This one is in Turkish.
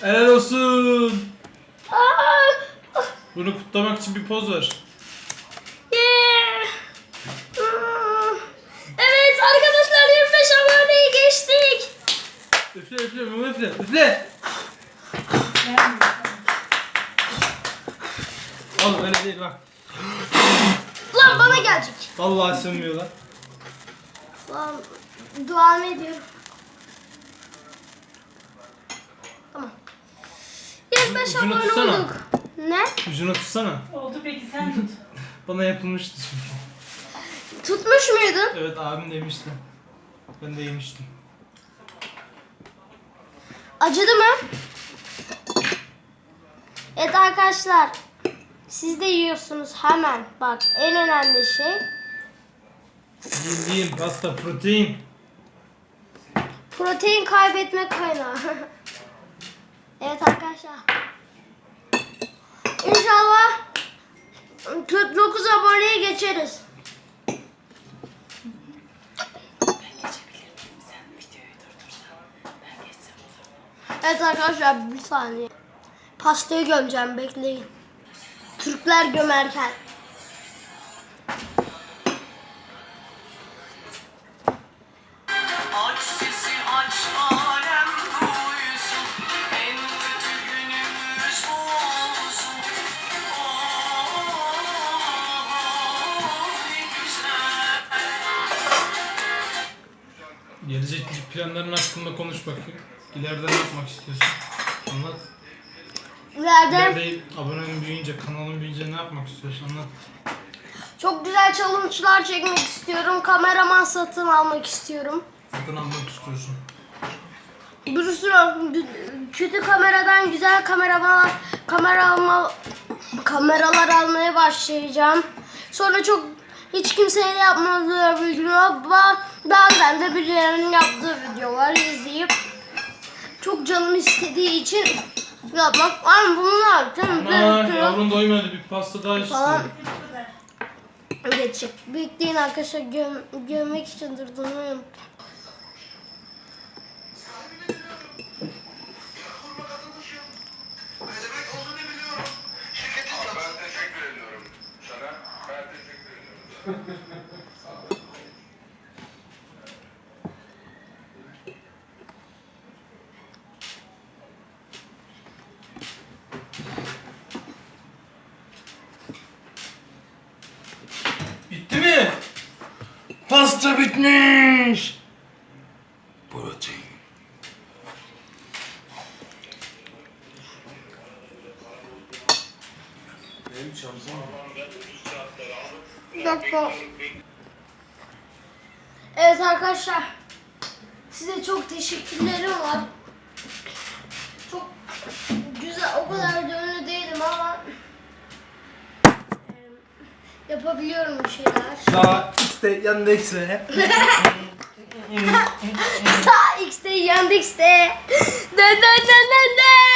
Helal olsun. Aa, Bunu kutlamak için bir poz ver. Hmm. Evet arkadaşlar 25 aboneyi geçtik. Üfle üfle mum üfle üfle. Oğlum öyle değil bak. Lan bana gelecek. Vallahi sönmüyor lan. Lan dua ediyor. Tamam. 25 Ucunu abone tutsana. olduk. Ne? Ucuna tutsana. Oldu peki sen tut. Bana yapılmıştı çünkü. Tutmuş muydun? Evet abim demişti. Ben de yemiştim. Acıdı mı? Evet arkadaşlar. Siz de yiyorsunuz hemen. Bak en önemli şey. Bildiğin pasta protein. Protein kaybetme kaynağı. evet arkadaşlar. İnşallah 49 aboneye geçeriz. Evet arkadaşlar bir saniye. Pastayı gömeceğim bekleyin. Türkler gömerken. Gelecek planların hakkında konuş bakayım. İleride ne yapmak istiyorsun? Anlat. İleride İleride abonen büyüyünce, kanalın büyüyünce ne yapmak istiyorsun? Anlat. çok güzel challenge'lar çekmek istiyorum. Kameraman satın almak istiyorum. Satın almak istiyorsun. Bir sürü kötü kameradan güzel kameralar kamera kameralar almaya başlayacağım. Sonra çok hiç kimsenin yapmadığı video ba- bazen de birilerinin yaptığı videolar izleyip çok canım istediği için yapmak. Ama bunu ne yapacağım? Ama yavrun doymadı bir pasta daha Falan. istiyor. Geçecek. Bekleyin arkadaşlar göm, gömmek için durduruyorum. Ben teşekkür ediyorum. Sana ben teşekkür ediyorum. Pasta bitmiş. Protein. Bir dakika. Evet arkadaşlar. Size çok teşekkürlerim var. Çok güzel, o kadar da ünlü değilim ama yapabiliyorum bir şeyler. Daha X'de yanında X'de. Sağ X'te, Yandex de. Dön dön dön dön dön.